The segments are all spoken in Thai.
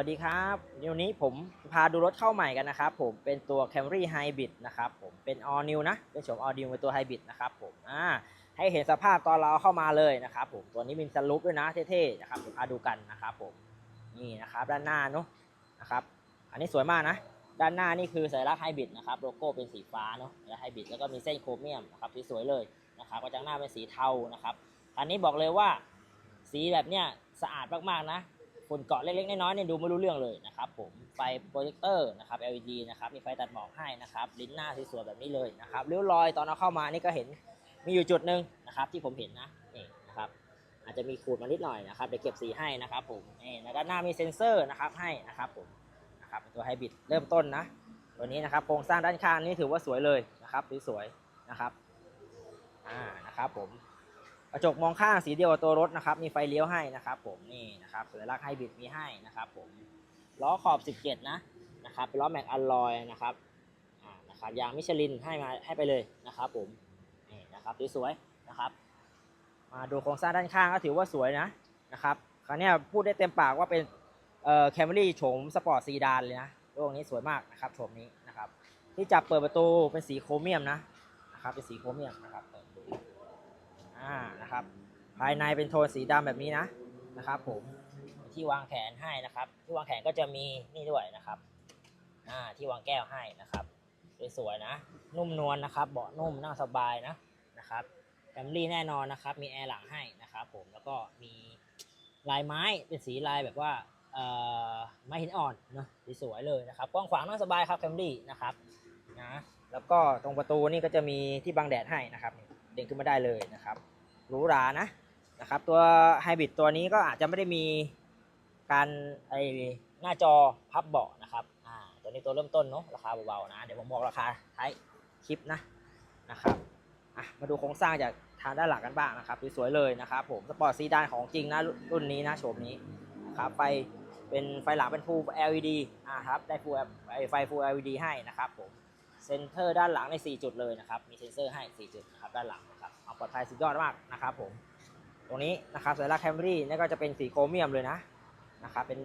วัสดีครับวันนี้ผมพาดูรถเข้าใหม่กันนะครับผมเป็นตัว Camry Hybrid นะครับผมเป็น all new นะเป็นโฉม all new เป็นตัว Hybrid นะครับผมอ่าให้เห็นสภาพตอนเราเอาเข้ามาเลยนะครับผมตัวนี้มีสลูปด้วยนะเท่ๆนะครับผมพาดูกันนะครับผมนี่นะครับด้านหน้าเนาะนะครับอันนี้สวยมากนะ ด้านหน้านี่คือสัญลักษณ์ไฮบริดนะครับโลโก้เป็นสีฟ้าเนาะและไฮบริดแล้วก็มีเส้นโครเมียมนะครับสวยๆเลยนะครับกระจังหน้าเป็นสีเทานะครับอันนี้บอกเลยว่าสีแบบเนี้ยสะอาดมากๆนะ ฝุ่นเกาะเล็กๆน้อยๆเนี่ยดูไม่รู้เรื่องเลยนะครับผมไฟโปรเจคเตอร์นะครับ LED นะครับมีไฟตัดหมอกให้นะครับลิ้นหน้าสวยๆแบบนี้เลยนะครับริ้วรอยตอนเอาเข้ามานี่ก็เห็นมีอยู่จุดหนึ่งนะครับที่ผมเห็นนะนี่นะครับอาจจะมีขูดมานิดหน่อยนะครับเดี๋ยวเก็บสีให้นะครับผมนี่แล้วด้านหน้ามีเซ็นเซอร์นะครับให้นะครับผมนะครับตัวไฮบริดเริ่มต้นนะตัวนี้นะครับโครงสร้างด้านข้างนี่ถือว่าสวยเลยนะครับสวยๆนะครับอ่านะครับผม กระจกมองข้างสีเดียวกับตัวรถนะครับ มีไฟเลี้ยวให้นะครับ ผมนี่นะครับสัญลักษณ์ไฮบริดมีให้นะครับผมล้อขอบ 17 นะนะครับเป็นล้อแม็กอลลอยนะครับอ่านะครับยางมิชลินให้มาให้ไปเลยนะครับผมนี่นะครับสวยๆนะครับมาดูโครงสร้างด้านข้างก็ถือว่าสวยนะนะครับคราวเนี้พูดได้เต็มปากว่าเป็นเอ่อแคมรี่โฉมสปอร์ตซีดานเลยนะโลกนี้สวยมากนะครับโฉมนี้นะครับที่จับเปิดประตูเป็นสีโครเมียมนะนะครับเป็นสีโครเมียมนะครับานะครับ ภายในเป็นโทนสีดำแบบนี้นะนะครับผมที่วางแขนให้นะครับ ที่วางแขนก็จะมีนี่ด้วยนะครับอ่าที่วางแก้วให้นะครับสวยๆนะ นุ่มนวลนะครับ เบาะนุ่มนั่งสบายนะนะครับแคมรี่แน่นอนนะครับ มีแอร์หลังให้นะครับผมแล้วก็มีลายไม้เป็นสีลายแบบว่าเอ่อไม้หินอ่อนเนาะสวยๆเลยนะครับกว้างขวางนั่งสบายครับแคมรี่นะครับนะแล้วก็ตรงประตูนี่ก็จะมีที่บังแดดให้นะครับเด้งขึ้นมาได้เลยนะครับ หรูหรานะนะครับตัวไฮบริดตัวนี้ก็อาจจะไม่ได้มีการไอหน้าจอพับเบาะนะครับอ่าตัวนี้ตัวเริ่มต้นเนาะราคาเบาๆนะเดี๋ยวผมบอกราคาท้ายคลิปนะนะครับอะมาดูโครงสร้างจากทางด้านหลังกันบ้างนะครับสวยๆเลยนะครับผมสปอร์ตซีดานของจริงนะรุ่นนี้นะโฉมนี้นะครับไฟเป็นไฟหลังเป็น Full LED อ่าครับได้ Full L- ไฟฟ Full LED ให้นะครับผมเซนเตอร์ด้านหลังใน 4 จุดเลยนะครับ มีเซนเซอร์ให้ 4 จุดนะครับด้านหลัง ครับเอาปลอดภัยสุดยอดมากนะครับผมตรงนี้นะครับสัญลักษณ์แคมรี่นี่ก็จะเป็นสีโครเมียมเลยนะนะครับเป็น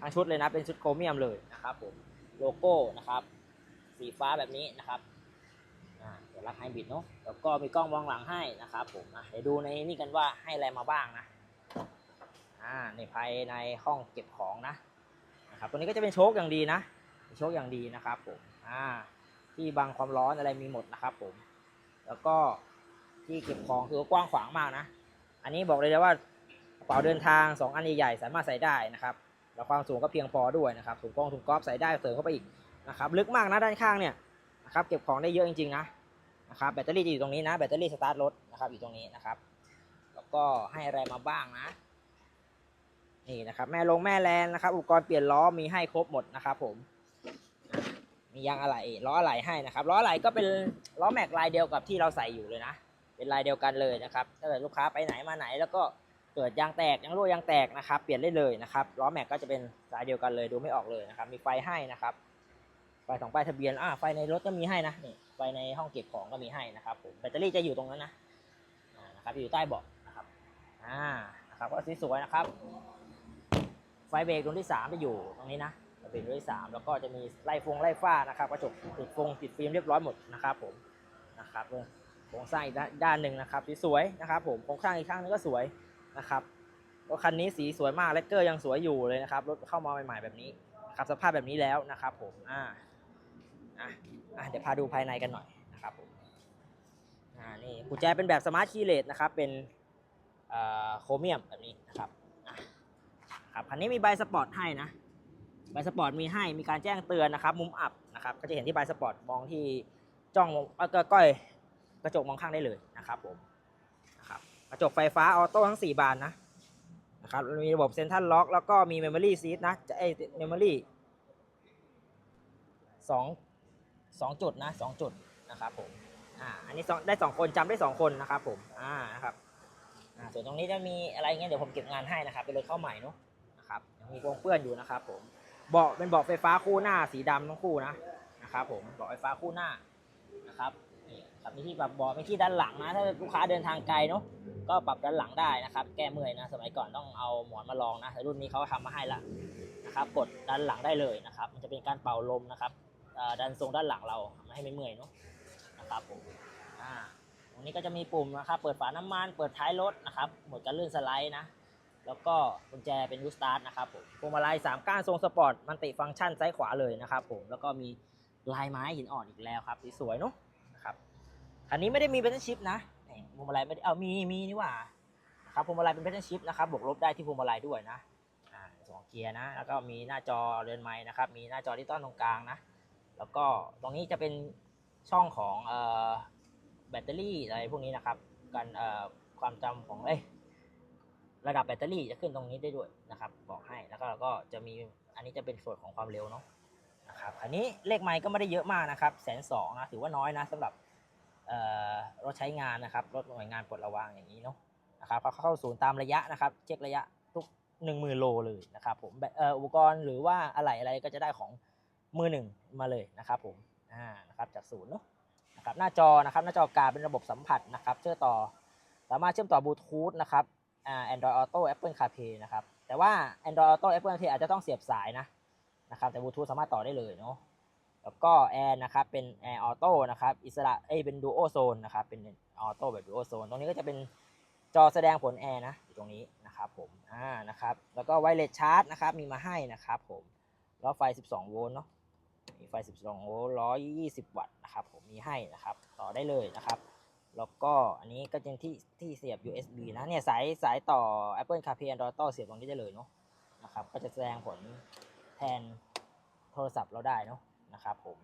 ทั้งชุดเลยนะเป็นชุดโครเมียมเลยนะครับผมโลโก้นะครับสีฟ้าแบบนี้นะครับอ่าสัญลักษณ์ไฮบริดเนาะแล้วก็มีกล้องมองหลังให้นะครับผมเดี๋ยวดูในนี่กันว่าให้อะไรมาบ้างนะอ่าในภายในห้องเก็บของนะนะครับตัวนี้ก็จะเป็นโชคอย่างดีนะ โชคอย่างดีนะครับผมอ่าที่บังความร้อนอะไรมีหมดนะครับผม แล้วก็ ที่เก็บของคือกว้างขวางมากนะ อันนี้บอกเลยนะว่ากระเป๋าเดินทาง 2 อันใหญ่ๆสามารถใส่ได้นะครับแล้วความสูงก็เพียงพอด้วยนะครับถุงกล้องถุงกอล์ฟใส่ได้เสริมเข้าไปอีกนะครับลึกมากนะด้านข้างเนี่ยนะครับเก็บของได้เยอะจริงๆนะนะครับแบตเตอรี่จะอยู่ตรงนี้นะแบตเตอรี่สตาร์ทรถนะครับอยู่ตรงนี้นะครับ แล้วก็ให้อะไรมาบ้างนะนี่นะครับแม่ลงแม่แลนนะครับอุปกรณ์เปลี่ยนล้อมีให้ครบหมดนะครับผมมียางอะไหล่ล้ออะไหล่ให้นะครับล้ออะไหล่ก็เป็นล้อแม็กลายเดียวกับที่เราใส่อยู่เลยนะ เป็นลายเดียวกันเลยนะครับถ้าเกิดลูกค้าไปไหนมาไหน แล้วก็เกิดยางแตกยางรั่วยางแตกนะครับ เปลี่ยนได้เลยนะครับล้อแม็กก็จะเป็นลายเดียวกันเลยดูไม่ออกเลยนะครับ มีไฟให้นะครับไฟสองป้ายทะเบียนอ่าไฟในรถก็มีให้นะนี่ไฟในห้องเก็บของก็มีให้นะครับผมแบตเตอรี่จะอยู่ตรงนั้นนะนะครับอยู่ใต้เบาะนะครับอ่านะครับก็สวยๆนะครับ ไฟเบรกดวงที่สามจะอยู่ตรงนี้นะไฟเบรกดวงที่สามแล้วก็จะมีไล่ฟงไล่ฟ้านะครับกระจกติดฟงติดฟิล์มเรียบร้อยหมดนะครับผมนะครับ โครงสร้างอีกด้านหนึ่งนะครับสวยนะครับผมโครงสร้างอีกข้างนึงก็สวยนะครับรถคันนี้สีสวยมากแลกเกอร์ยังสวยอยู่เลยนะครับรถเข้ามาใหม่ๆแบบนี้ครับสภาพแบบนี้แล้วนะครับผมอ่าอะอะเดี๋ยวพาดูภายในกันหน่อยนะครับผมอ่านี่กุญแจเป็นแบบสมาร์ทคีย์เลสนะครับเป็นโครเมียมแบบนี้นะครับครับคันนี้มีใบสปอร์ตให้นะใบสปอร์ตมีให้มีการแจ้งเตือนนะครับ มุมอับนะครับก็จะเห็นที่ใบสปอร์ตมองที่จ้องก็ก้อย กระจกมองข้างได้เลยนะครับผมนะครับกระจกไฟฟ้าออโต้ทั้ง 4 บานนะนะครับมีระบบเซ็นทรัลล็อกแล้วก็มีเมมโมรี่ซีทนะจะไอเมมโมรี่สองสองจุดนะสองจุดนะครับผมอ่าอันนี้สองได้สองคนจำได้สองคนนะครับผมอ่านะครับอ่าส่วนตรงนี้จะมีอะไรเงี้ยเดี๋ยวผมเก็บงานให้นะครับเป็นรถเข้าใหม่เนาะนะครับยังมีโปรงเปื้อนอยู่นะครับผมเบาะเป็นเบาะไฟฟ้าคู่หน้าสีดำทั้งคู่นะนะครับผมเบาะไฟฟ้าคู่หน้านะครับ ครับมีที่ปรับเบาะมีที่ด้านหลังนะ ถ้าลูกค้าเดินทางไกลเนาะก็ปรับด้านหลังได้นะครับ แก้เมื่อยนะ สมัยก่อนต้องเอาหมอนมาลองนะแต่รุ่นนี้เขาทำมาให้ละนะครับ กดด้านหลังได้เลยนะครับ มันจะเป็นการเป่าลมนะครับอ่อดันทรงด้านหลังเราไม่ให้ไม่เมื่อยเนาะนะครับผมอ่าตรงนี้ก็จะมีปุ่มนะครับ เปิดฝาน้ำมัน เปิดท้ายรถนะครับ หมดการเลื่อนสไลด์นะ แล้วก็กุญแจเป็นยูสตาร์ทนะครับผมพวงมาลัยสามก้านทรงสปอร์ตมันติฟังก์ชันซ้ายขวาเลยนะครับผม แล้วก็มีลายไม้หินอ่อนอีกแล้วครับ สวยเนาะ อันนี้ไม่ได้มีเบนชิปนะพวงมาลัยไม่ได้เอามีมีนี่หว่านะครับพวงมาลัยเป็นเบนชิปนะครับบวกลบได้ที่พวงมาลัยด้วยนะสองเกียร์นะ แล้วก็มีหน้าจอเรือนไม้นะครับ มีหน้าจอดิจิตอลตรงกลางนะ แล้วก็ตรงนี้จะเป็นช่องของแบตเตอรี่อะไรพวกนี้นะครับ การความจำของเอ้ยระดับแบตเตอรี่จะขึ้นตรงนี้ได้ด้วยนะครับ บอกให้ แล้วก็เราก็จะมี อันนี้จะเป็นส่วนของความเร็วเนาะ นะครับ อันนี้เลขไมค์ก็ไม่ได้เยอะมากนะครับ แสนสองนะ ถือว่าน้อยนะสำหรับ รถใช้งานนะครับรถหน่วยงานปลดระวางอย่างนี้เนาะนะครับเขาเข้าศูนย์ตามระยะนะครับ เช็คระยะทุก 1 0,000โลเลยนะครับผมอุปกรณ์หรือว่าอะไรอะไรก็จะได้ของมือหนึ่งมาเลยนะครับผมอ่านะครับจากศูนย์เนาะนะครับหน้าจอนะครับหน้าจอกางเป็นระบบสัมผัสนะครับเชื่อต่อสามารถเชื่อมต่อบลูทูธนะครับอ่า Android Auto Apple CarPlay นะครับแต่ว่า Android Auto Apple CarPlay อาจจะต้องเสียบสายนะนะครับแต่บลูทูธสามารถต่อได้เลยเนาะ แล้วก็ Air นะครับเป็น Air Auto นะครับอิสระเอ้เป็น Duo Zone นะครับเป็น Auto แบบ Duo Zone ตรงนี้ก็จะเป็นจอแสดงผลแอร์นะอยู่ตรงนี้นะครับผมอ่านะครับแล้วก็ไวเลสชาร์จนะครับมีมาให้นะครับผมแล้วไฟ 12 โวลต์เนาะมีไฟ 12 โวลต์120 วัตต์นะครับผมมีให้นะครับต่อได้เลยนะครับ แล้วก็อันนี้ก็ยังที่ที่เสียบ USB นะเนี่ยสายสายต่อ Apple CarPlay Android Auto เสียบตรงนี้ได้เลยเนาะนะครับก็จะแสดงผลแทนโทรศัพท์เราได้เนาะ นะครับผม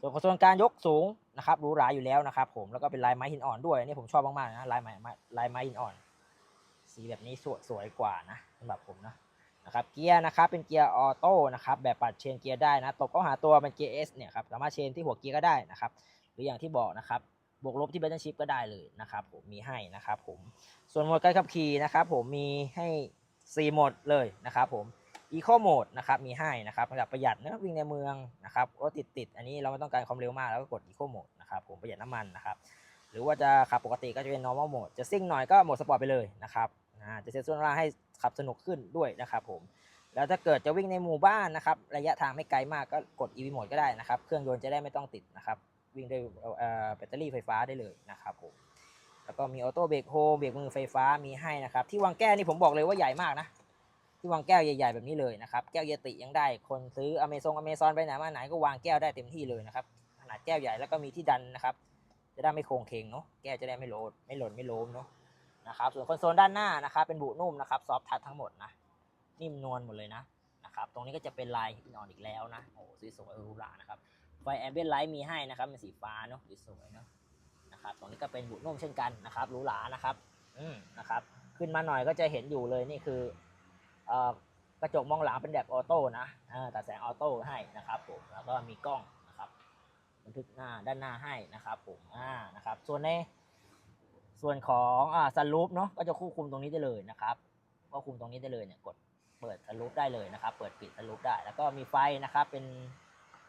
ส่วนของส่วนการยกสูงนะครับหรูหราอยู่แล้วนะครับผมแล้วก็เป็นลายไม้หินอ่อนด้วยอันนี่ผมชอบมากๆนะลายไม้ลายไม้หินอ่อน สีแบบนี้สวยสวยกว่านะสำหรับผมนะนะครับเกียร์นะครับเป็นเกียร์ออโต้นะครับแบบปัดเชนเกียร์ได้นะตบเข้าหาตัวเป็นเกียร์ S เนี่ยครับสามารถเชนที่หัวเกียร์ก็ได้นะครับหรืออย่างที่บอกนะครับบวกลบที่ Battle Chip ก็ได้เลยนะครับผมมีให้นะครับผมส่วนโหมดการขับขี่นะครับผมมีให้ 4 โหมดเลยนะครับผม Eco Mode นะครับมีให้นะครับสำหรับประหยัดนะวิ่งในเมืองนะครับรถติดติดอันนี้เราไม่ต้องการความเร็วมากแล้วก็กด Eco Mode นะครับผมประหยัดน้ำมันนะครับหรือว่าจะขับปกติก็จะเป็น Normal Mode จะซิ่งหน่อยก็โหมดสปอร์ตไปเลยนะครับจะเซตส่วนล่างให้ขับสนุกขึ้นด้วยนะครับผมแล้วถ้าเกิดจะวิ่งในหมู่บ้านนะครับระยะทางไม่ไกลมากก็กด EV Mode ก็ได้นะครับเครื่องยนต์จะได้ไม่ต้องติดนะครับวิ่งด้วยเอ่อแบตเตอรี่ไฟฟ้าได้เลยนะครับผมแล้วก็มีออโต้เบรกโฮเบรกมือไฟฟ้ามีให้นะครับที่วางแก้นี่ผมบอกเลยว่าใหญ่มากนะ ที่วางแก้วใหญ่ๆแบบนี้เลยนะครับ แก้วเยติยังได้ คนซื้ออเมซงอเมซอนไปไหนมาไหนก็วางแก้วได้เต็มที่เลยนะครับ ขนาดแก้วใหญ่แล้วก็มีที่ดันนะครับ จะได้ไม่โค้งเคงเนาะ แก้วจะได้ไม่โหลดไม่หล่นไม่ล้มเนาะนะครับ ส่วนคอนโซลด้านหน้านะครับ เป็นบุนุ่มนะครับ ซอฟทัชทั้งหมดนะ นิ่มนวลหมดเลยนะนะครับ ตรงนี้ก็จะเป็นลายหินออนอีกแล้วนะ โอ้สวยๆหรูหรานะครับ ไฟแอมเบียนไลท์มีให้นะครับ เป็นสีฟ้าเนาะสวยๆเนาะนะครับ ตรงนี้ก็เป็นบุนุ่มเช่นกันนะครับหรูหรานะครับ อืมนะครับ ขึ้นมาหน่อยก็จะเห็นอยู่เลยนี่คือ กระจกมองหลังเป็นแบบออโต้นะตัดแสงออโต้ให้นะครับผมแล้วก็มีกล้องนะครับบันทึกหน้าด้านหน้าให้นะครับผมอ่านะครับ ส่วนในส่วนของอ่าซันรูฟเนาะก็จะควบคุมตรงนี้ได้เลยนะครับควบคุมตรงนี้ได้เลยเนี่ยกดเปิดซันรูฟได้เลยนะครับ เปิดปิดซันรูฟได้ แล้วก็มีไฟนะครับเป็น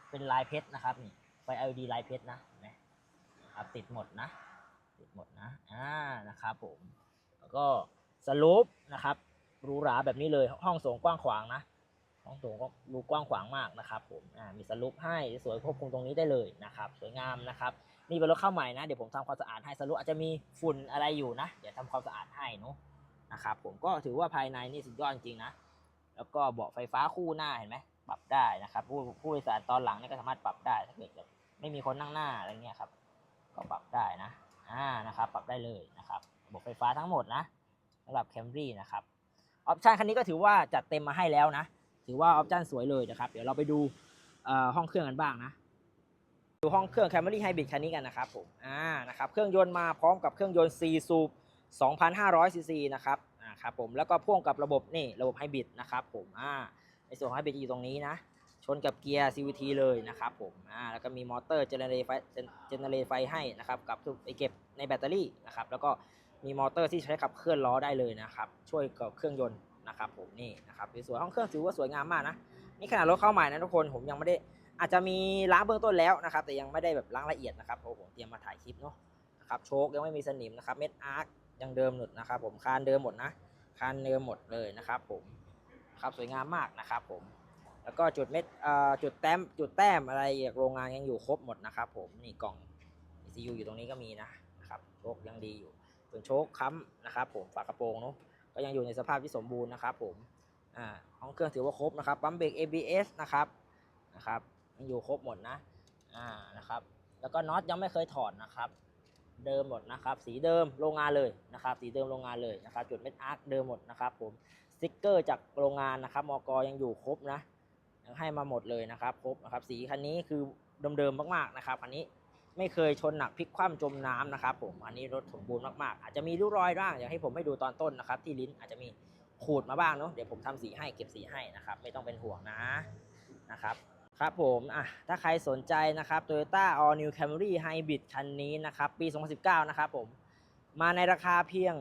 เป็นลายเพชรนะครับนี่ไฟ LED ลายเพชรนะเห็นไหมนะครับติดหมดนะ ติดหมดนะอ่านะครับผมแล้วก็สลูปนะครับ หรูหราแบบนี้เลย ห้องโถงกว้างขวางนะ ห้องโถงก็รูกว้างขวางมากนะครับ ผมมีสลูปให้สวยควบคุมตรงนี้ได้เลยนะครับ สวยงามนะครับ นี่เป็นรถเข้าใหม่นะเดี๋ยวผมทำความสะอาดให้สลูปอาจจะมีฝุ่นอะไรอยู่นะ เดี๋ยวทำความสะอาดให้เนาะนะครับผมก็ถือว่าภายในนี่สุดยอดจริงนะ แล้วก็เบาะไฟฟ้าคู่หน้าเห็นไหมปรับได้นะครับผู้ผู้โดยสารตอนหลังนี่ก็สามารถปรับได้ถ้าเกิดไม่มีคนนั่งหน้าอะไรเงี้ยครับ ก็ปรับได้นะอ่านะครับ ปรับได้เลยนะครับระบบไฟฟ้าทั้งหมดนะสำหรับ Camry นะครับ ออปชันคันนี้ก็ถือว่าจัดเต็มมาให้แล้วนะ ถือว่าออปชันสวยเลยนะครับ เดี๋ยวเราไปดูห้องเครื่องกันบ้างนะ ดูห้องเครื่อง Camry Hybrid คันนี้กันนะครับผม อ่า นะครับ เครื่องยนต์มาพร้อมกับเครื่องยนต์4สูบ2,500ซีซีนะครับ อ่า ครับผม แล้วก็พ่วงกับระบบนี่ระบบไฮบริดนะครับผม อ่า ในส่วนของไฮบริดอยู่ตรงนี้นะ ชนกับเกียร์ CVT เลยนะครับผม อ่า แล้วก็มีมอเตอร์เจเนเรตไฟเจเนเรตไฟให้นะครับ กับไปเก็บในแบตเตอรี่นะครับ แล้วก็ มีมอเตอร์ที่ใช้ขับเคลื่อนล้อได้เลยนะครับ ช่วยกับเครื่องยนต์นะครับผมนี่นะครับสวยๆห้องเครื่องถือว่าสวยงามมากนะนี่ขนาดรถเข้าใหม่นะทุกคนผมยังไม่ได้อาจจะมีล้างเบื้องต้นแล้วนะครับ แต่ยังไม่ได้แบบล้างละเอียดนะครับเพราะผมเตรียมมาถ่ายคลิปเนาะนะครับโชคยังไม่มีสนิมนะครับเม็ดอาร์คยังเดิมหมดนะครับ ผมคานเดิมหมดนะคานเดิมหมดเลยนะครับ ผมครับสวยงามมากนะครับ ผมแล้วก็จุดเม็ดจุดแต้มจุดแต้มอะไรอีกโรงงานยังอยู่ครบหมดนะครับ ผมนี่กล่อง ECU อยู่ตรงนี้ก็มีนะนะครับโชคยังดีอยู่ ส่วนโชคค้ำนะครับผมฝากระโปรงเนาะก็ยังอยู่ในสภาพที่สมบูรณ์นะครับผมอ่าห้องเครื่องถือว่าครบนะครับปั๊มเบรก ABS นะครับนะครับยังอยู่ครบหมดนะอ่านะครับแล้วก็น็อตยังไม่เคยถอดนะครับ เดิมหมดนะครับ สีเดิมโรงงานเลยนะครับ สีเดิมโรงงานเลยนะครับ จุดเม็ดอาร์คเดิมหมดนะครับผมสติ๊กเกอร์จากโรงงานนะครับมกยังอยู่ครบนะยังให้มาหมดเลยนะครับครบนะครับสีคันนี้คือเดิมๆมากๆนะครับคันนี้ ไม่เคยชนหนักพลิกคว่ำจมน้ำนะครับผมอันนี้รถสมบูรณ์มากๆอาจจะมีริ้วรอยบ้างอย่างให้ผมให้ดูตอนต้นนะครับ ที่ลิ้นอาจจะมีขูดมาบ้างเนาะเดี๋ยวผมทำสีให้เก็บสีให้นะครับ ไม่ต้องเป็นห่วงนะนะครับครับผมอะถ้าใครสนใจนะครับ Toyota All New Camry Hybrid คันนี้นะครับ ปี 2019 นะครับผม มาในราคาเพียง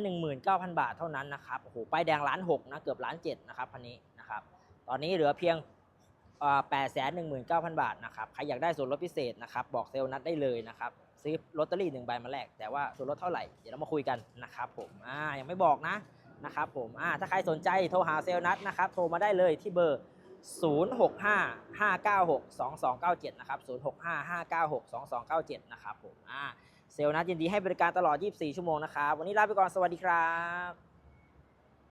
819,000 บาทเท่านั้นนะครับ โอ้โห ป้ายแดงล้านหกนะ เกือบล้านเจ็ดนะครับคันนี้นะครับ ตอนนี้เหลือเพียง อ่า819,000บาทนะครับ ใครอยากได้ส่วนลดพิเศษนะครับ บอกเซลล์นัดได้เลยนะครับ ซื้อลอตเตอรี่หนึ่งใบมาแลก แต่ว่าส่วนลดเท่าไหร่ เดี๋ยวเรามาคุยกันนะครับผม อ่า ยังไม่บอกนะ นะครับผม อ่า ถ้าใครสนใจโทรหาเซลล์นัดนะครับ โทรมาได้เลยที่เบอร์ 0655962297 นะครับ 0655962297 นะครับผม อ่า เซลล์นัดยินดีให้บริการตลอด 24 ชั่วโมงนะครับ วันนี้ลาไปก่อน สวัสดีครับ